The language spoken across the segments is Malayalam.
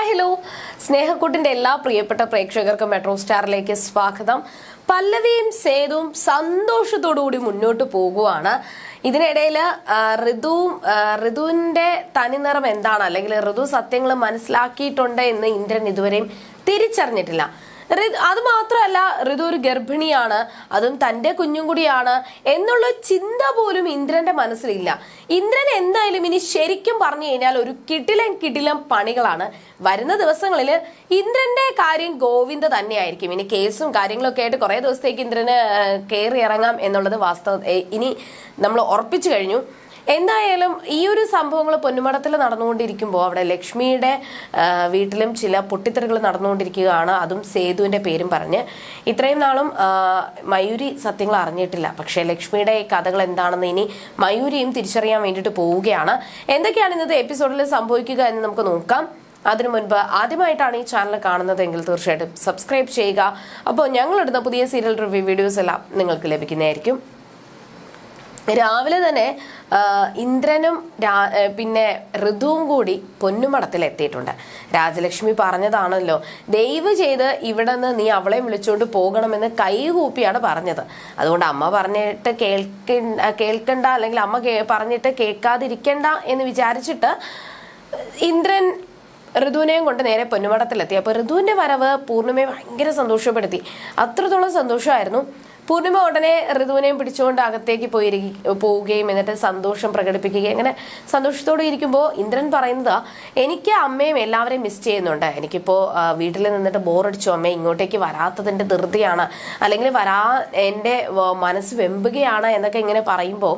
ഹായ് ഹലോ സ്നേഹക്കൂട്ടിന്റെ എല്ലാ പ്രിയപ്പെട്ട പ്രേക്ഷകർക്കും മെട്രോ സ്റ്റാറിലേക്ക് സ്വാഗതം. പല്ലവിയും സേതുവും സന്തോഷത്തോടുകൂടി മുന്നോട്ട് പോകുവാണ്. ഇതിനിടയിൽ ഋതുവും ഋതുവിന്റെ തനിനിറം എന്താണ്? അല്ലെങ്കിൽ ഋതു സത്യങ്ങൾ മനസ്സിലാക്കിയിട്ടുണ്ട് എന്ന് ഇന്ദ്രൻ ഇതുവരെയും തിരിച്ചറിഞ്ഞിട്ടില്ല. അത് മാത്രമല്ല ഋതു ഒരു ഗർഭിണിയാണ് അതും തന്റെ കുഞ്ഞും കൂടിയാണ് എന്നുള്ള ചിന്ത പോലും ഇന്ദ്രന്റെ മനസ്സിലില്ല. ഇന്ദ്രൻ എന്തായാലും ഇനി ശരിക്കും പറഞ്ഞു കഴിഞ്ഞാൽ ഒരു കിടിലം കിടിലം പണികളാണ്. വരുന്ന ദിവസങ്ങളിൽ ഇന്ദ്രന്റെ കാര്യം ഗോവിന്ദ തന്നെയായിരിക്കും. ഇനി കേസും കാര്യങ്ങളൊക്കെ ആയിട്ട് കുറേ ദിവസത്തേക്ക് ഇന്ദ്രന് കയറി ഇറങ്ങാം എന്നുള്ളത് വാസ്തവ ഇനി നമ്മൾ ഉറപ്പിച്ചു കഴിഞ്ഞു. എന്തായാലും ഈ ഒരു സംഭവങ്ങൾ പൊന്നുമടത്തിൽ നടന്നുകൊണ്ടിരിക്കുമ്പോൾ അവിടെ ലക്ഷ്മിയുടെ വീട്ടിലും ചില പൊട്ടിത്തെറികൾ നടന്നുകൊണ്ടിരിക്കുകയാണ്. അതും സേതുവിന്റെ പേരും പറഞ്ഞ്. ഇത്രയും നാളും മയൂരി സത്യങ്ങൾ അറിഞ്ഞിട്ടില്ല. പക്ഷേ ലക്ഷ്മിയുടെ കഥകൾ എന്താണെന്ന് ഇനി മയൂരിയും തിരിച്ചറിയാൻ വേണ്ടിയിട്ട് പോവുകയാണ്. എന്തൊക്കെയാണ് ഇന്നത്തെ എപ്പിസോഡിൽ സംഭവിക്കുക എന്ന് നമുക്ക് നോക്കാം. അതിനു മുൻപ് ആദ്യമായിട്ടാണ് ഈ ചാനൽ കാണുന്നതെങ്കിൽ തീർച്ചയായിട്ടും സബ്സ്ക്രൈബ് ചെയ്യുക. അപ്പോൾ ഞങ്ങളിടുന്ന പുതിയ സീരിയൽ റിവ്യൂ വീഡിയോസ് എല്ലാം നിങ്ങൾക്ക് ലഭിക്കുന്നതായിരിക്കും. രാവിലെ തന്നെ ഇന്ദ്രനും പിന്നെ ഋതുവും കൂടി പൊന്നുമടത്തിൽ എത്തിയിട്ടുണ്ട്. രാജലക്ഷ്മി പറഞ്ഞതാണല്ലോ ദയവ് ചെയ്ത് ഇവിടെ നിന്ന് നീ അവളെ വിളിച്ചുകൊണ്ട് പോകണമെന്ന് കൈകൂപ്പിയാണ് പറഞ്ഞത്. അതുകൊണ്ട് അമ്മ പറഞ്ഞിട്ട് കേൾക്ക കേൾക്കണ്ട അല്ലെങ്കിൽ അമ്മ പറഞ്ഞിട്ട് കേൾക്കാതിരിക്കണ്ട എന്ന് വിചാരിച്ചിട്ട് ഇന്ദ്രൻ ഋതുവിനെയും കൊണ്ട് നേരെ പൊന്നുമടത്തിലെത്തി അപ്പോൾ ഋതുവിന്റെ വരവ് പൂർണിമയെ ഭയങ്കര സന്തോഷപ്പെടുത്തി. അത്രത്തോളം സന്തോഷമായിരുന്നു. പൂർണിമ ഉടനെ ഋതുവിനെയും പിടിച്ചുകൊണ്ട് അകത്തേക്ക് പോയി പോവുകയും എന്നിട്ട് സന്തോഷം പ്രകടിപ്പിക്കുകയും. അങ്ങനെ സന്തോഷത്തോടെ ഇരിക്കുമ്പോൾ ഇന്ദ്രൻ പറയുന്നത് എനിക്ക് അമ്മയും എല്ലാവരെയും മിസ് ചെയ്യുന്നുണ്ട്. എനിക്കിപ്പോൾ വീട്ടിൽ നിന്നിട്ട് ബോറടിച്ചു. അമ്മ ഇങ്ങോട്ടേക്ക് വരാത്തതിന്റെ ധൃതിയാണ്. അല്ലെങ്കിൽ വരാ എന്റെ മനസ്സ് വെമ്പുകയാണ് എന്നൊക്കെ ഇങ്ങനെ പറയുമ്പോൾ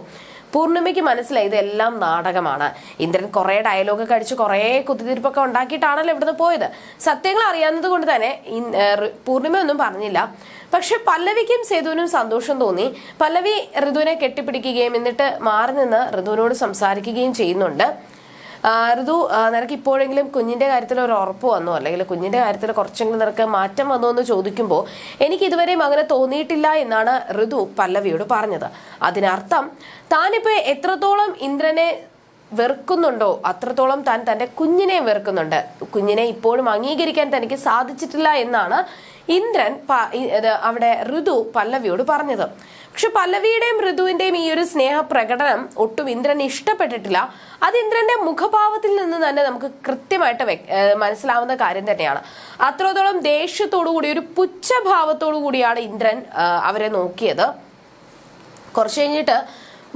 പൂർണിമയ്ക്ക് മനസ്സിലായി ഇതെല്ലാം നാടകമാണ്. ഇന്ദ്രൻ കുറേ ഡയലോഗ് കഴിച്ച് കുറേ കുത്തിത്തിരിപ്പൊക്കെ ഉണ്ടാക്കിയിട്ടാണല്ലോ ഇവിടുന്ന് പോയത്. സത്യങ്ങൾ അറിയാവുന്നത് കൊണ്ട് തന്നെ പൂർണിമ ഒന്നും പറഞ്ഞില്ല. പക്ഷെ പല്ലവിക്കും സേതുവിനും സന്തോഷം തോന്നി. പല്ലവി ഋതുവിനെ കെട്ടിപ്പിടിക്കുകയും എന്നിട്ട് മാറി നിന്ന് ഋതുവിനോട് സംസാരിക്കുകയും ചെയ്യുന്നുണ്ട്. ഋതു നിനക്ക് ഇപ്പോഴെങ്കിലും കുഞ്ഞിന്റെ കാര്യത്തിൽ ഒരു ഉറപ്പ് വന്നോ? അല്ലെങ്കിൽ കുഞ്ഞിന്റെ കാര്യത്തിൽ കുറച്ചെങ്കിലും നിനക്ക് മാറ്റം വന്നോ എന്ന് ചോദിക്കുമ്പോൾ എനിക്ക് ഇതുവരെയും അങ്ങനെ തോന്നിയിട്ടില്ല എന്നാണ് ഋതു പല്ലവിയോട് പറഞ്ഞത്. അതിനർത്ഥം താനിപ്പോ എത്രത്തോളം ഇന്ദ്രനെ വെറുക്കുന്നുണ്ടോ അത്രത്തോളം താൻ തന്റെ കുഞ്ഞിനെ വെറുക്കുന്നുണ്ട്. കുഞ്ഞിനെ ഇപ്പോഴും അംഗീകരിക്കാൻ തനിക്ക് സാധിച്ചിട്ടില്ല എന്നാണ് ഇന്ദ്രൻ അവിടെ ഋതു പല്ലവിയോട് പറഞ്ഞത്. പക്ഷെ പല്ലവിയുടെയും ഋതുവിന്റെയും ഈ ഒരു സ്നേഹ പ്രകടനം ഒട്ടും ഇന്ദ്രൻ ഇഷ്ടപ്പെട്ടിട്ടില്ല. അത് ഇന്ദ്രന്റെ മുഖഭാവത്തിൽ നിന്ന് തന്നെ നമുക്ക് കൃത്യമായിട്ട് മനസ്സിലാവുന്ന കാര്യം തന്നെയാണ്. അത്രത്തോളം ദേഷ്യത്തോടു കൂടി ഒരു പുച്ഛഭാവത്തോടു കൂടിയാണ് ഇന്ദ്രൻ അവരെ നോക്കിയത്. കുറച്ച് കഴിഞ്ഞിട്ട്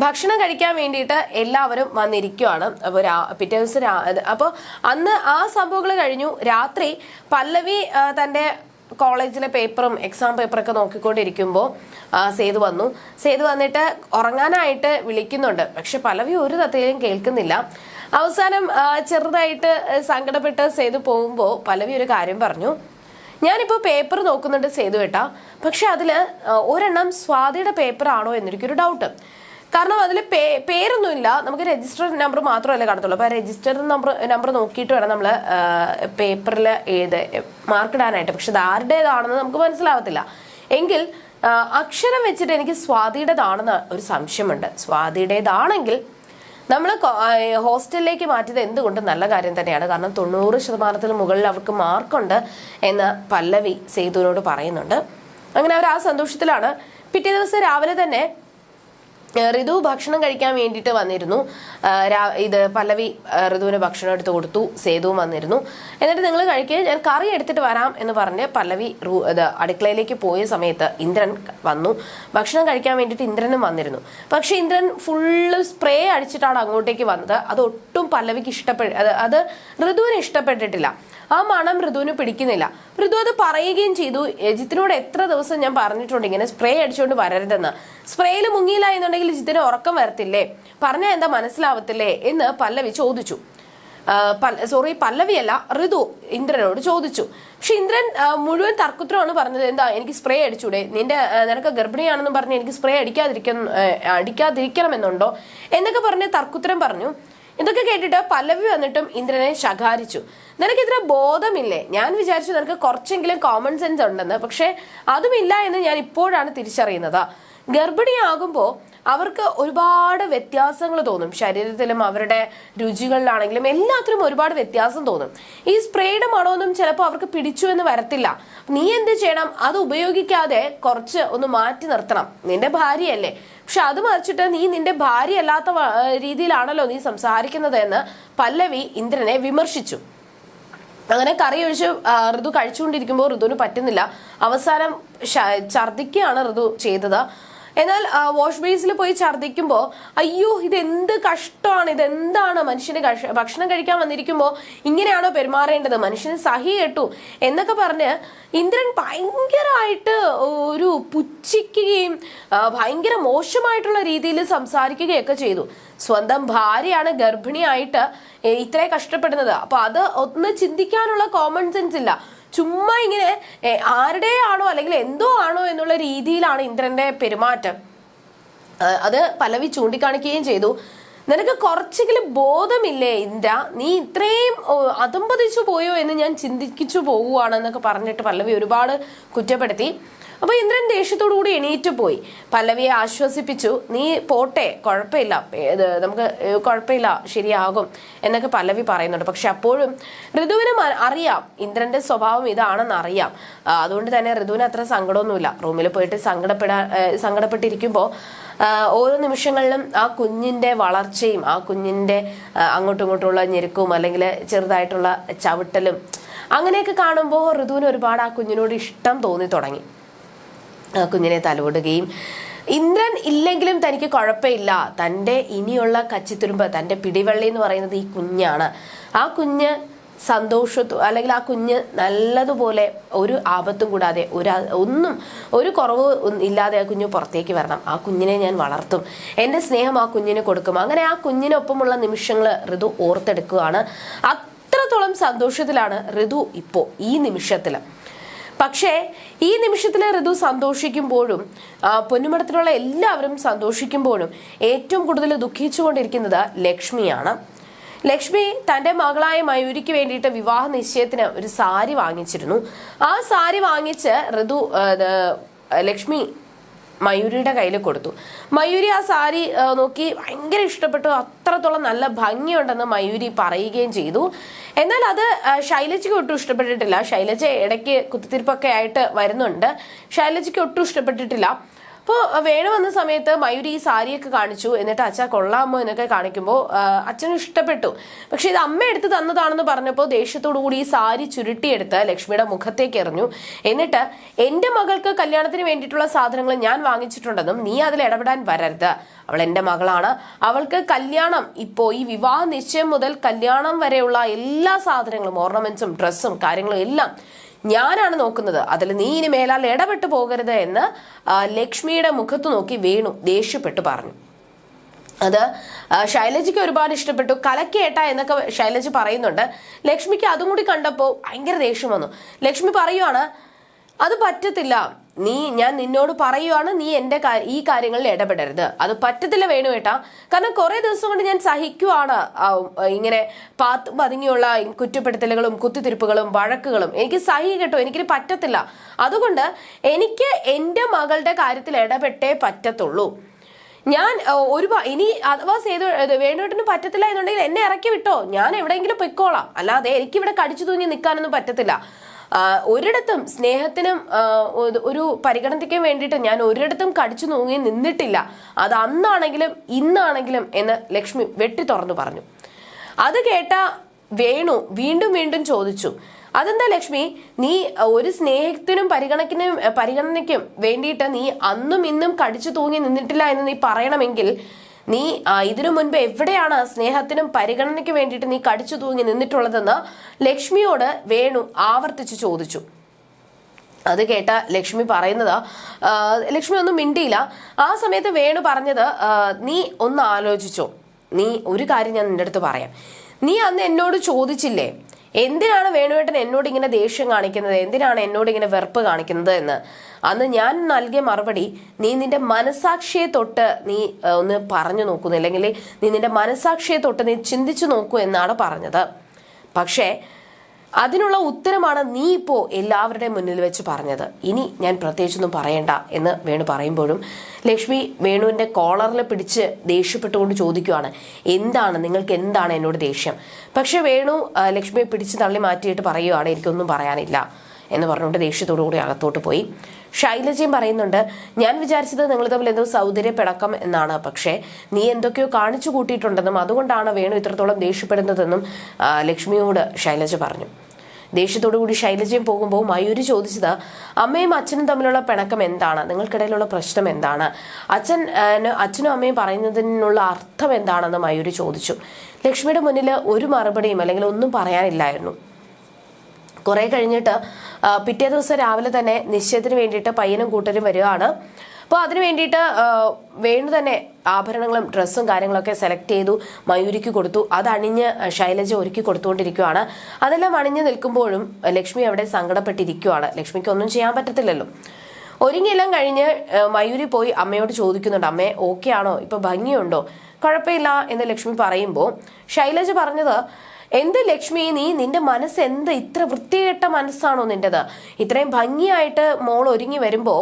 ഭക്ഷണം കഴിക്കാൻ വേണ്ടിയിട്ട് എല്ലാവരും വന്നിരിക്കുവാണ്. അപ്പോൾ രാ പിറ്റേ ദിവസം അപ്പോൾ അന്ന് ആ സംഭവങ്ങൾ കഴിഞ്ഞു. രാത്രി പല്ലവി തന്റെ കോളേജിലെ പേപ്പറും എക്സാം പേപ്പറൊക്കെ നോക്കിക്കൊണ്ടിരിക്കുമ്പോൾ സേതു വന്നു. സേതു വന്നിട്ട് ഉറങ്ങാനായിട്ട് വിളിക്കുന്നുണ്ട്. പക്ഷെ പലവി ഒരു തത്തയിലും കേൾക്കുന്നില്ല. അവസാനം ചെറുതായിട്ട് സങ്കടപ്പെട്ട് സേതു പോകുമ്പോൾ പലവി ഒരു കാര്യം പറഞ്ഞു. ഞാനിപ്പോൾ പേപ്പർ നോക്കുന്നുണ്ട് സേതു ഏട്ടാ. പക്ഷെ അതിൽ ഒരെണ്ണം സ്വാതിയുടെ പേപ്പറാണോ ആണോ എന്നെനിക്കൊരു ഡൗട്ട് കാരണം അതിൽ പേ പേരൊന്നുമില്ല. നമുക്ക് രജിസ്റ്റർ നമ്പർ മാത്രമല്ല കാണത്തുള്ളൂ. അപ്പോൾ രജിസ്റ്റർ നമ്പർ നമ്പർ നോക്കിയിട്ട് വേണം നമ്മൾ പേപ്പറിൽ മാർക്ക് ഇടാനായിട്ട്. പക്ഷെ അത് ആരുടേതാണെന്ന് നമുക്ക് മനസ്സിലാവത്തില്ല. എങ്കിൽ അക്ഷരം വെച്ചിട്ട് എനിക്ക് സ്വാതിയുടേതാണെന്ന് ഒരു സംശയമുണ്ട്. സ്വാതിയുടേതാണെങ്കിൽ നമ്മൾ ഹോസ്റ്റലിലേക്ക് മാറ്റിയത് എന്തുകൊണ്ട് നല്ല കാര്യം തന്നെയാണ്. കാരണം തൊണ്ണൂറ് ശതമാനത്തിന് മുകളിൽ അവർക്ക് മാർക്കുണ്ട് എന്ന് പല്ലവി സേതുവിനോട് പറയുന്നുണ്ട്. അങ്ങനെ അവർ ആ സന്തോഷത്തിലാണ്. പിറ്റേ ദിവസം രാവിലെ തന്നെ ഋതു ഭക്ഷണം കഴിക്കാൻ വേണ്ടിയിട്ട് വന്നിരുന്നു. ഇത് പല്ലവി ഋതുവിന് ഭക്ഷണം എടുത്ത് കൊടുത്തു സേതുവും വന്നിരുന്നു. എന്നിട്ട് നിങ്ങൾ കഴിക്കുക ഞാൻ കറി എടുത്തിട്ട് വരാം എന്ന് പറഞ്ഞ് പല്ലവി അടുക്കളയിലേക്ക് പോയ സമയത്ത് ഇന്ദ്രൻ വന്നു. ഭക്ഷണം കഴിക്കാൻ വേണ്ടിയിട്ട് ഇന്ദ്രനും വന്നിരുന്നു. പക്ഷെ ഇന്ദ്രൻ ഫുള്ള് സ്പ്രേ അടിച്ചിട്ടാണ് അങ്ങോട്ടേക്ക് വന്നത്. അത് ഒട്ടും പല്ലവിക്ക് ഇഷ്ടപ്പെട്ട് അത് ഋതുവിന് ഇഷ്ടപ്പെട്ടിട്ടില്ല. ആ മണം ഋതുവിന് പിടിക്കുന്നില്ല. ഋതു അത് പറയുകയും ചെയ്തു. ജിത്തിനോട് എത്ര ദിവസം ഞാൻ പറഞ്ഞിട്ടുണ്ട് ഇങ്ങനെ സ്പ്രേ അടിച്ചുകൊണ്ട് വരരുതെന്ന്. സ്പ്രേയിൽ മുങ്ങിയില്ല എന്നുണ്ടെങ്കിൽ ജിത്തിന് ഉറക്കം വരത്തില്ലേ? പറഞ്ഞാൽ എന്താ മനസ്സിലാവത്തില്ലേ? എന്ന് പല്ലവി ചോദിച്ചു. സോറി പല്ലവിയല്ല ഋതു ഇന്ദ്രനോട് ചോദിച്ചു. പക്ഷെ ഇന്ദ്രൻ മുഴുവൻ തർക്കുത്രമാണ് പറഞ്ഞത്. എന്താ എനിക്ക് സ്പ്രേ അടിച്ചൂടെ? നിന്റെ നിനക്ക് ഗർഭിണിയാണെന്ന് പറഞ്ഞ് എനിക്ക് സ്പ്രേ അടിക്കാതിരിക്കണം അടിക്കാതിരിക്കണമെന്നുണ്ടോ? എന്നൊക്കെ പറഞ്ഞ് തർക്കുത്തരം പറഞ്ഞു. ഇതൊക്കെ കേട്ടിട്ട് പല്ലവി വന്നിട്ടും ഇന്ദ്രനെ ശകാരിച്ചു. നിനക്ക് ഇത്ര ബോധമില്ലേ? ഞാൻ വിചാരിച്ചു നിനക്ക് കുറച്ചെങ്കിലും കോമൺ സെൻസ് ഉണ്ടെന്ന്. പക്ഷെ അതുമില്ല എന്ന് ഞാൻ ഇപ്പോഴാണ് തിരിച്ചറിയുന്നത്. ഗർഭിണിയാകുമ്പോൾ അവർക്ക് ഒരുപാട് വ്യത്യാസങ്ങൾ തോന്നും. ശരീരത്തിലും അവരുടെ രുചികളിലാണെങ്കിലും എല്ലാത്തിലും ഒരുപാട് വ്യത്യാസം തോന്നും. ഈ സ്പ്രേയുടെ മണമൊന്നും ചിലപ്പോൾ അവർക്ക് പിടിച്ചു എന്ന് വരത്തില്ല. നീ എന്ത് ചെയ്യണം? അത് ഉപയോഗിക്കാതെ കുറച്ച് ഒന്ന് മാറ്റി നിർത്തണം. നിന്റെ ഭാര്യയല്ലേ. പക്ഷെ അത് മറിച്ചിട്ട് നീ നിന്റെ ഭാര്യ അല്ലാത്ത രീതിയിലാണല്ലോ നീ സംസാരിക്കുന്നത് എന്ന് പല്ലവി ഇന്ദ്രനെ വിമർശിച്ചു. അങ്ങനെ കറി ഒഴിച്ച് ഋതു കഴിച്ചുകൊണ്ടിരിക്കുമ്പോൾ ഋതുവിന് പറ്റുന്നില്ല. അവസാനം ഛർദിക്കുകയാണ് ഋതു ചെയ്തത്. എന്നാൽ വാഷ് ബേസിൽ പോയി ഛർദ്ദിക്കുമ്പോൾ അയ്യോ ഇത് എന്ത് കഷ്ടമാണ് ഇത് എന്താണ് മനുഷ്യന് ഭക്ഷണം കഴിക്കാൻ വന്നിരിക്കുമ്പോൾ ഇങ്ങനെയാണോ പെരുമാറേണ്ടത്? മനുഷ്യന് സഹി കേട്ടു. എന്നൊക്കെ പറഞ്ഞ് ഇന്ദ്രൻ ഭയങ്കരമായിട്ട് ഒരു പുച്ഛിക്കുകയും ഭയങ്കര മോശമായിട്ടുള്ള രീതിയിൽ സംസാരിക്കുകയൊക്കെ ചെയ്തു. സ്വന്തം ഭാര്യയാണ് ഗർഭിണിയായിട്ട് ഇത്രേ ഇത്രയും കഷ്ടപ്പെടുന്നത്. അപ്പൊ അത് ഒന്ന് ചിന്തിക്കാനുള്ള കോമൺ സെൻസ് ഇല്ല. ചുമ്മാ ഇങ്ങനെ ആരുടെ ആണോ അല്ലെങ്കിൽ എന്തോ ആണോ എന്നുള്ള രീതിയിലാണ് ഇന്ദ്രന്റെ പെരുമാറ്റം. അത് പലവി ചൂണ്ടിക്കാണിക്കുകയും ചെയ്തു. നിനക്ക് കുറച്ചെങ്കിലും ബോധമില്ലേ ഇന്ദ്ര നീ ഇത്രയും അതമ്പതിച്ചു പോയോ എന്ന് ഞാൻ ചിന്തിച്ചു പോവുകയാണെന്നൊക്കെ പറഞ്ഞിട്ട് പല്ലവി ഒരുപാട് കുറ്റപ്പെടുത്തി. അപ്പൊ ഇന്ദ്രൻ ദേഷ്യത്തോടു കൂടി എണീറ്റ് പോയി. പല്ലവിയെ ആശ്വസിപ്പിച്ചു നീ പോട്ടെ കുഴപ്പമില്ല നമുക്ക് കുഴപ്പമില്ല ശരിയാകും എന്നൊക്കെ പല്ലവി പറയുന്നുണ്ട്. പക്ഷെ അപ്പോഴും ഋതുവിന് അറിയാം ഇന്ദ്രന്റെ സ്വഭാവം ഇതാണെന്ന് അറിയാം. അതുകൊണ്ട് തന്നെ ഋതുവിന് അത്ര സങ്കടമൊന്നുമില്ല. റൂമിൽ പോയിട്ട് സങ്കടപ്പെടാ സങ്കടപ്പെട്ടിരിക്കുമ്പോൾ ഓരോ നിമിഷങ്ങളിലും ആ കുഞ്ഞിന്റെ വളർച്ചയും ആ കുഞ്ഞിന്റെ ആ, അങ്ങോട്ടും ഇങ്ങോട്ടുമുള്ള ഞെരുക്കവും അല്ലെങ്കിൽ ചെറുതായിട്ടുള്ള ചവിട്ടലും അങ്ങനെയൊക്കെ കാണുമ്പോൾ ഋതുവിന് ഒരുപാട് ആ കുഞ്ഞിനോട് ഇഷ്ടം തോന്നി തുടങ്ങി. ആ കുഞ്ഞിനെ തലോടുകയും ഇന്ദ്രൻ ഇല്ലെങ്കിലും തനിക്ക് കുഴപ്പമില്ല. തന്റെ ഇനിയുള്ള കച്ചിത്തുരുമ്പ് തന്റെ പിടിവള്ളി എന്ന് പറയുന്നത് ഈ കുഞ്ഞാണ്. ആ കുഞ്ഞ് സന്തോഷത്തു അല്ലെങ്കിൽ ആ കുഞ്ഞ് നല്ലതുപോലെ ഒരു ആപത്തും കൂടാതെ ഒരു ഒന്നും ഒരു കുറവ് ഇല്ലാതെ ആ കുഞ്ഞ് പുറത്തേക്ക് വരണം. ആ കുഞ്ഞിനെ ഞാൻ വളർത്തും. എന്റെ സ്നേഹം ആ കുഞ്ഞിന് കൊടുക്കും. അങ്ങനെ ആ കുഞ്ഞിനൊപ്പമുള്ള നിമിഷങ്ങൾ ഋതു ഓർത്തെടുക്കുകയാണ്. അത്രത്തോളം സന്തോഷത്തിലാണ് ഋതു ഇപ്പോൾ ഈ നിമിഷത്തിൽ പക്ഷേ ഈ നിമിഷത്തിൽ ഋതു സന്തോഷിക്കുമ്പോഴും പൊന്നുമടത്തിലുള്ള എല്ലാവരും സന്തോഷിക്കുമ്പോഴും ഏറ്റവും കൂടുതൽ ദുഃഖിച്ചുകൊണ്ടിരിക്കുന്നത് ലക്ഷ്മിയാണ്. ലക്ഷ്മി തന്റെ മകളായ മയൂരിക്ക് വേണ്ടിയിട്ട് വിവാഹ നിശ്ചയത്തിന് ഒരു സാരി വാങ്ങിച്ചിരുന്നു. ആ സാരി വാങ്ങിച്ച് ഋതു ലക്ഷ്മി മയൂരിയുടെ കയ്യിൽ കൊടുത്തു. മയൂരി ആ സാരി നോക്കി ഭയങ്കര ഇഷ്ടപ്പെട്ടു. അത്രത്തോളം നല്ല ഭംഗിയുണ്ടെന്ന് മയൂരി പറയുകയും ചെയ്തു. എന്നാൽ അത് ശൈലജയ്ക്ക് ഒട്ടും ഇഷ്ടപ്പെട്ടിട്ടില്ല. ശൈലജ ഇടയ്ക്ക് കുത്തിത്തിരിപ്പൊക്കെ ആയിട്ട് വരുന്നുണ്ട്. ശൈലജയ്ക്ക് ഒട്ടും ഇഷ്ടപ്പെട്ടിട്ടില്ല. അപ്പോൾ വേണു വന്ന സമയത്ത് മയൂരി ഈ സാരിയൊക്കെ കാണിച്ചു. എന്നിട്ട് അച്ഛ കൊള്ളാമോ എന്നൊക്കെ കാണിക്കുമ്പോൾ അച്ഛന് ഇഷ്ടപ്പെട്ടു. പക്ഷെ ഇത് അമ്മ എടുത്ത് തന്നതാണെന്ന് പറഞ്ഞപ്പോൾ ദേഷ്യത്തോടു കൂടി ഈ സാരി ചുരുട്ടിയെടുത്ത് ലക്ഷ്മിയുടെ മുഖത്തേക്ക് എറിഞ്ഞു. എന്നിട്ട് എന്റെ മകൾക്ക് കല്യാണത്തിന് വേണ്ടിയിട്ടുള്ള സാധനങ്ങൾ ഞാൻ വാങ്ങിച്ചിട്ടുണ്ടെന്നും നീ അതിൽ ഇടപെടാൻ വരരുത്. അവൾ എന്റെ മകളാണ്. അവൾക്ക് കല്യാണം ഇപ്പോ ഈ വിവാഹ നിശ്ചയം മുതൽ കല്യാണം വരെയുള്ള എല്ലാ സാധനങ്ങളും ഓർണമെന്റ്സും ഡ്രസ്സും കാര്യങ്ങളും എല്ലാം ഞാനാണ് നോക്കുന്നത്. അതിൽ നീ ഇനി മേലാൽ ഇടപെട്ടു പോകരുത് എന്ന് ലക്ഷ്മിയുടെ മുഖത്ത് നോക്കി വേണു ദേഷ്യപ്പെട്ടു പറഞ്ഞു. അത് ശൈലജയ്ക്ക് ഒരുപാട് ഇഷ്ടപ്പെട്ടു. കലക്കേട്ട എന്നൊക്കെ ശൈലജ പറയുന്നുണ്ട്. ലക്ഷ്മിക്ക് അതും കൂടി കണ്ടപ്പോൾ ഭയങ്കര ദേഷ്യം വന്നു. ലക്ഷ്മി പറയുവാണ് അത് പറ്റത്തില്ല. നീ ഞാൻ നിന്നോട് പറയുവാണ് നീ എന്റെ ഈ കാര്യങ്ങളിൽ ഇടപെടരുത്. അത് പറ്റത്തില്ല വേണു ഏട്ടാ. കാരണം കുറേ ദിവസം കൊണ്ട് ഞാൻ സഹിക്കുവാണ് ഇങ്ങനെ പാത്ത് പതുങ്ങിയുള്ള കുറ്റപ്പെടുത്തലുകളും കുത്തിത്തിരിപ്പുകളും വഴക്കുകളും. എനിക്ക് സഹി കേട്ടോ എനിക്കിത് പറ്റത്തില്ല. അതുകൊണ്ട് എനിക്ക് എന്റെ മകളുടെ കാര്യത്തിൽ ഇടപെട്ടേ പറ്റത്തുള്ളൂ. ഞാൻ ഒരു ഇനി അഥവാ സേതു വേണുവേട്ടന് പറ്റത്തില്ല എന്നുണ്ടെങ്കിൽ എന്നെ ഇറക്കി വിട്ടോ. ഞാൻ എവിടെയെങ്കിലും പൊയ്ക്കോളാം. അല്ലാതെ എനിക്കിവിടെ കടിച്ചു തൂങ്ങി നിൽക്കാനൊന്നും പറ്റത്തില്ല. ഒരിടത്തും സ്നേഹത്തിനും ഒരു- പരിഗണനയ്ക്കും വേണ്ടിയിട്ട് ഞാൻ ഒരിടത്തും കടിച്ചു നോങ്ങി നിന്നിട്ടില്ല. അത് അന്നാണെങ്കിലും ഇന്നാണെങ്കിലും എന്ന് ലക്ഷ്മി വെട്ടി തുറന്നു പറഞ്ഞു. അത് കേട്ട വേണു വീണ്ടും വീണ്ടും ചോദിച്ചു. അതെന്താ ലക്ഷ്മി? നീ ഒരു സ്നേഹത്തിനും പരിഗണക്കിനും പരിഗണനയ്ക്കും വേണ്ടിയിട്ട് നീ അന്നും ഇന്നും കടിച്ചു തൂങ്ങി നിന്നിട്ടില്ല എന്ന് നീ പറയണമെങ്കിൽ നീ ഇതിനു മുൻപ് എവിടെയാണ് സ്നേഹത്തിനും പരിഗണനയ്ക്ക് വേണ്ടിയിട്ട് നീ കടിച്ചു തൂങ്ങി നിന്നിട്ടുള്ളതെന്ന് ലക്ഷ്മിയോട് വേണു ആവർത്തിച്ചു ചോദിച്ചു. അത് കേട്ട ലക്ഷ്മി പറയുന്നത് ലക്ഷ്മി ഒന്നും മിണ്ടിയില്ല. ആ സമയത്ത് വേണു പറഞ്ഞത് നീ ഒന്ന് ആലോചിച്ചോ. നീ ഒരു കാര്യം ഞാൻ നിന്റെ അടുത്ത് പറയാം. നീ അന്ന് എന്നോട് ചോദിച്ചില്ലേ? എന്തിനാണ് വേണുവേട്ടൻ എന്നോട് ഇങ്ങനെ ദേഷ്യം കാണിക്കുന്നത്? എന്തിനാണ് എന്നോട് ഇങ്ങനെ വെറുപ്പ് കാണിക്കുന്നത് എന്ന്? അന്ന് ഞാൻ നൽകിയ മറുപടി നീ നിന്റെ മനസാക്ഷിയെ തൊട്ട് നീ ഒന്ന് പറഞ്ഞു നോക്കുന്നു അല്ലെങ്കിൽ നീ നിന്റെ മനസാക്ഷിയെ തൊട്ട് നീ ചിന്തിച്ചു നോക്കൂ എന്നാണ് പറഞ്ഞത്. പക്ഷേ അതിനുള്ള ഉത്തരമാണ് നീ ഇപ്പോൾ എല്ലാവരുടെയും മുന്നിൽ വെച്ച് പറഞ്ഞത്. ഇനി ഞാൻ പ്രത്യേകിച്ചൊന്നും പറയണ്ട എന്ന് വേണു പറയുമ്പോഴും ലക്ഷ്മി വേണുവിന്റെ കോളറിൽ പിടിച്ച് ദേഷ്യപ്പെട്ടുകൊണ്ട് ചോദിക്കുവാണ് എന്താണ്? നിങ്ങൾക്ക് എന്താണ് എന്നോട് ദേഷ്യം? പക്ഷേ വേണു ലക്ഷ്മിയെ പിടിച്ച് തള്ളി മാറ്റിയിട്ട് പറയുവാണ് എനിക്കൊന്നും പറയാനില്ല എന്ന് പറഞ്ഞുകൊണ്ട് ദേഷ്യത്തോടു കൂടി അകത്തോട്ട് പോയി. ശൈലജയും പറയുന്നുണ്ട് ഞാൻ വിചാരിച്ചത് നിങ്ങൾ തമ്മിൽ എന്തോ സൗന്ദര്യപ്പെടക്കം എന്നാണ്. പക്ഷേ നീ എന്തൊക്കെയോ കാണിച്ചു കൂട്ടിയിട്ടുണ്ടെന്നും അതുകൊണ്ടാണ് വേണു ഇത്രത്തോളം ദേഷ്യപ്പെടുന്നതെന്നും ലക്ഷ്മിയോട് ശൈലജ പറഞ്ഞു. ദേഷ്യത്തോടു കൂടി ശൈലജയും പോകുമ്പോൾ മയൂരി ചോദിച്ചത് അമ്മയും അച്ഛനും തമ്മിലുള്ള പിണക്കം എന്താണ്? നിങ്ങൾക്കിടയിലുള്ള പ്രശ്നം എന്താണ്? അച്ഛൻ അച്ഛനും അമ്മയും പറയുന്നതിനുള്ള അർത്ഥം എന്താണെന്ന് മയൂരി ചോദിച്ചു. ലക്ഷ്മിയുടെ മുന്നിൽ ഒരു മറുപടിയും അല്ലെങ്കിൽ ഒന്നും പറയാനില്ലായിരുന്നു. കുറെ കഴിഞ്ഞിട്ട് പിറ്റേ ദിവസം രാവിലെ തന്നെ നിശ്ചയത്തിന് വേണ്ടിയിട്ട് പയ്യനും കൂട്ടരും വരികയാണ്. അപ്പോൾ അതിന് വേണ്ടിയിട്ട് വേണ്ടു വേണു തന്നെ ആഭരണങ്ങളും ഡ്രസ്സും കാര്യങ്ങളൊക്കെ സെലക്ട് ചെയ്തു മയൂരിക്ക് കൊടുത്തു. അത് അണിഞ്ഞ് ശൈലജ ഒരുക്കി കൊടുത്തുകൊണ്ടിരിക്കുകയാണ് അതെല്ലാം അണിഞ്ഞ് നിൽക്കുമ്പോഴും ലക്ഷ്മി അവിടെ സങ്കടപ്പെട്ടിരിക്കുകയാണ് ലക്ഷ്മിക്ക് ഒന്നും ചെയ്യാൻ പറ്റത്തില്ലല്ലോ. ഒരുങ്ങിയെല്ലാം കഴിഞ്ഞ് മയൂരി പോയി അമ്മയോട് ചോദിക്കുന്നുണ്ട്. അമ്മേ ഓക്കെ ആണോ? ഇപ്പൊ ഭംഗിയുണ്ടോ? കുഴപ്പമില്ല എന്ന് ലക്ഷ്മി പറയുമ്പോൾ ശൈലജ പറഞ്ഞത് എന്ത് ലക്ഷ്മി നീ നിന്റെ മനസ്സ് എന്ത് ഇത്ര വൃത്തികെട്ട മനസ്സാണോ നിന്റേത്? ഇത്രയും ഭംഗിയായിട്ട് മോൾ ഒരുങ്ങി വരുമ്പോ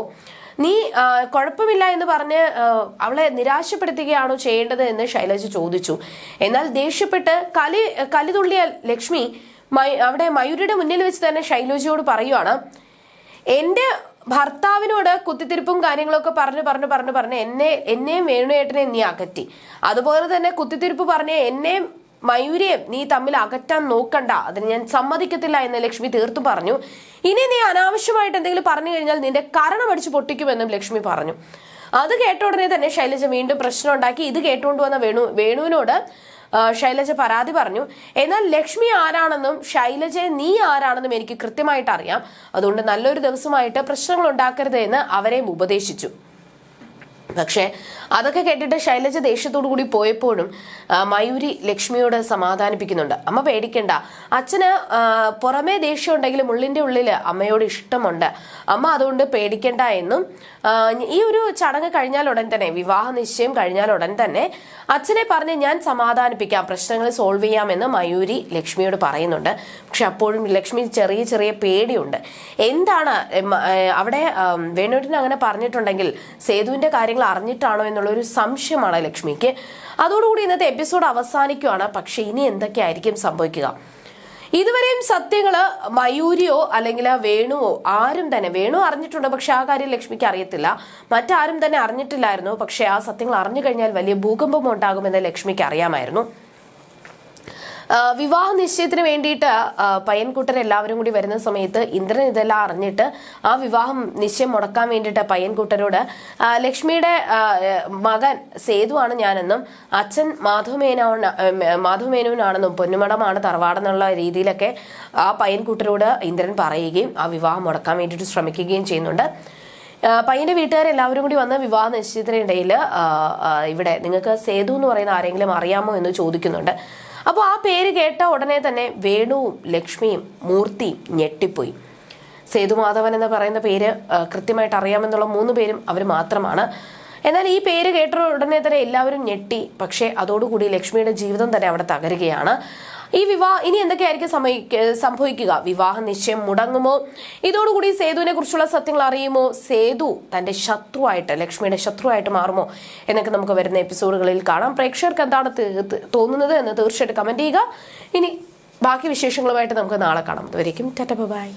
നീ കുഴപ്പമില്ല എന്ന് പറഞ്ഞ് അവളെ നിരാശപ്പെടുത്തുകയാണോ ചെയ്യേണ്ടത് എന്ന് ശൈലജ ചോദിച്ചു. എന്നാൽ ദേഷ്യപ്പെട്ട് കലി കലിതുള്ളിയ ലക്ഷ്മി അവിടെ മയൂരിയുടെ മുന്നിൽ വെച്ച് തന്നെ ശൈലജയോട് പറയുവാണ് എന്റെ ഭർത്താവിനോട് കുത്തിത്തിരിപ്പും കാര്യങ്ങളൊക്കെ പറഞ്ഞു പറഞ്ഞു പറഞ്ഞു പറഞ്ഞ് എന്നെ എന്നെയും വേണുയേട്ടനെയും നീ അകറ്റി. അതുപോലെ തന്നെ കുത്തിത്തിരിപ്പ് പറഞ്ഞ് എന്നെയും മയൂരിയും നീ തമ്മിൽ അകറ്റാൻ നോക്കണ്ട. അതിന് ഞാൻ സമ്മതിക്കത്തില്ല എന്ന് ലക്ഷ്മി തീർത്തു പറഞ്ഞു. ഇനി നീ അനാവശ്യമായിട്ട് എന്തെങ്കിലും പറഞ്ഞു കഴിഞ്ഞാൽ നിന്റെ കരണം അടിച്ചു പൊട്ടിക്കുമെന്നും ലക്ഷ്മി പറഞ്ഞു. അത് കേട്ട ഉടനെ തന്നെ ശൈലജ വീണ്ടും പ്രശ്നം ഉണ്ടാക്കി. ഇത് കേട്ടുകൊണ്ട് വന്ന വേണു വേണുവിനോട് ശൈലജ പരാതി പറഞ്ഞു. എന്നാൽ ലക്ഷ്മി ആരാണെന്നും ശൈലജയെ നീ ആരാണെന്നും എനിക്ക് കൃത്യമായിട്ട് അറിയാം. അതുകൊണ്ട് നല്ലൊരു ദിവസമായിട്ട് പ്രശ്നങ്ങൾ ഉണ്ടാക്കരുത് എന്ന് അവരെയും ഉപദേശിച്ചു. പക്ഷേ അതൊക്കെ കേട്ടിട്ട് ശൈലജ ദേഷ്യത്തോടു കൂടി പോയപ്പോഴും മയൂരി ലക്ഷ്മിയോട് സമാധാനിപ്പിക്കുന്നുണ്ട്. അമ്മ പേടിക്കണ്ട. അച്ഛന് പുറമേ ദേഷ്യം ഉണ്ടെങ്കിലും ഉള്ളിന്റെ ഉള്ളിൽ അമ്മയോട് ഇഷ്ടമുണ്ട്. അമ്മ അതുകൊണ്ട് പേടിക്കണ്ട എന്നും ഈ ഒരു ചടങ്ങ് കഴിഞ്ഞാൽ ഉടൻ തന്നെ വിവാഹ നിശ്ചയം കഴിഞ്ഞാൽ ഉടൻ തന്നെ അച്ഛനെ പറഞ്ഞ് ഞാൻ സമാധാനിപ്പിക്കാം പ്രശ്നങ്ങൾ സോൾവ് ചെയ്യാമെന്ന് മയൂരി ലക്ഷ്മിയോട് പറയുന്നുണ്ട്. പക്ഷെ അപ്പോഴും ലക്ഷ്മി ചെറിയ ചെറിയ പേടിയുണ്ട്. എന്താണ് അവിടെ ആം, അങ്ങനെ പറഞ്ഞിട്ടുണ്ടെങ്കിൽ സേതുവിന്റെ കാര്യങ്ങൾ അറിഞ്ഞിട്ടാണോ എന്നുള്ള ഒരു സംശയമാണ് ലക്ഷ്മിക്ക്. അതോടുകൂടി ഇന്നത്തെ എപ്പിസോഡ് അവസാനിക്കുകയാണ് പക്ഷെ ഇനി എന്തൊക്കെയായിരിക്കും സംഭവിക്കുക? ഇതുവരെയും സത്യങ്ങൾ മയൂരിയോ അല്ലെങ്കിൽ വേണുവോ ആരും തന്നെ വേണു അറിഞ്ഞിട്ടുണ്ട് പക്ഷെ ആ കാര്യം ലക്ഷ്മിക്ക് അറിയത്തില്ല. മറ്റാരും തന്നെ അറിഞ്ഞിട്ടില്ലായിരുന്നു. പക്ഷെ ആ സത്യങ്ങൾ അറിഞ്ഞു കഴിഞ്ഞാൽ വലിയ ഭൂകമ്പം ഉണ്ടാകുമെന്ന് ലക്ഷ്മിക്ക് അറിയാമായിരുന്നു. വിവാഹ നിശ്ചയത്തിന് വേണ്ടിയിട്ട് പയ്യൻകുട്ടൻ എല്ലാവരും കൂടി വരുന്ന സമയത്ത് ഇന്ദ്രൻ ഇതെല്ലാം അറിഞ്ഞിട്ട് ആ വിവാഹം നിശ്ചയം മുടക്കാൻ വേണ്ടിയിട്ട് പയ്യൻകുട്ടനോട് ലക്ഷ്മിയുടെ മകൻ സേതുവാണ് ഞാനെന്നും അച്ഛൻ മാധവമേനോൻ മാധവമേനോനാണെന്നും പൊന്നുമടമാണ് തറവാടെന്നുള്ള രീതിയിലൊക്കെ ആ പയ്യൻകുട്ടരോട് ഇന്ദ്രൻ പറയുകയും ആ വിവാഹം മുടക്കാൻ വേണ്ടിയിട്ട് ശ്രമിക്കുകയും ചെയ്യുന്നുണ്ട്. പയ്യന്റെ വീട്ടുകാരെല്ലാവരും കൂടി വന്ന് വിവാഹ നിശ്ചയത്തിനിടയിൽ ഇവിടെ നിങ്ങൾക്ക് സേതു എന്ന് പറയുന്ന ആരെങ്കിലും അറിയാമോ എന്ന് ചോദിക്കുന്നുണ്ട്. അപ്പോൾ ആ പേര് കേട്ട ഉടനെ തന്നെ വേണുവും ലക്ഷ്മിയും മൂർത്തിയും ഞെട്ടിപ്പോയി. സേതുമാധവൻ എന്ന് പറയുന്ന പേര് കൃത്യമായിട്ട് അറിയാമെന്നുള്ള മൂന്ന് പേരും അവർ മാത്രമാണ്. എന്നാൽ ഈ പേര് കേട്ട ഉടനെ തന്നെ എല്ലാവരും ഞെട്ടി. പക്ഷേ അതോടുകൂടി ലക്ഷ്മിയുടെ ജീവിതം തന്നെ അവിടെ തകരുകയാണ്. ഈ വിവാഹ ഇനി എന്തൊക്കെയായിരിക്കും സംഭവിക്കുക? വിവാഹ നിശ്ചയം മുടങ്ങുമോ? ഇതോടുകൂടി സേതുവിനെ കുറിച്ചുള്ള സത്യങ്ങൾ അറിയുമോ? സേതു തന്റെ ശത്രുവായിട്ട് ലക്ഷ്മിയുടെ ശത്രുവായിട്ട് മാറുമോ? എന്നൊക്കെ നമുക്ക് വരുന്ന എപ്പിസോഡുകളിൽ കാണാം. പ്രേക്ഷകർക്ക് എന്താണ് തോന്നുന്നത് എന്ന് തീർച്ചയായിട്ടും കമന്റ് ചെയ്യുക. ഇനി ബാക്കി വിശേഷങ്ങളുമായിട്ട് നമുക്ക് നാളെ കാണാം. അതുവരേക്കും ടാറ്റ ബൈ.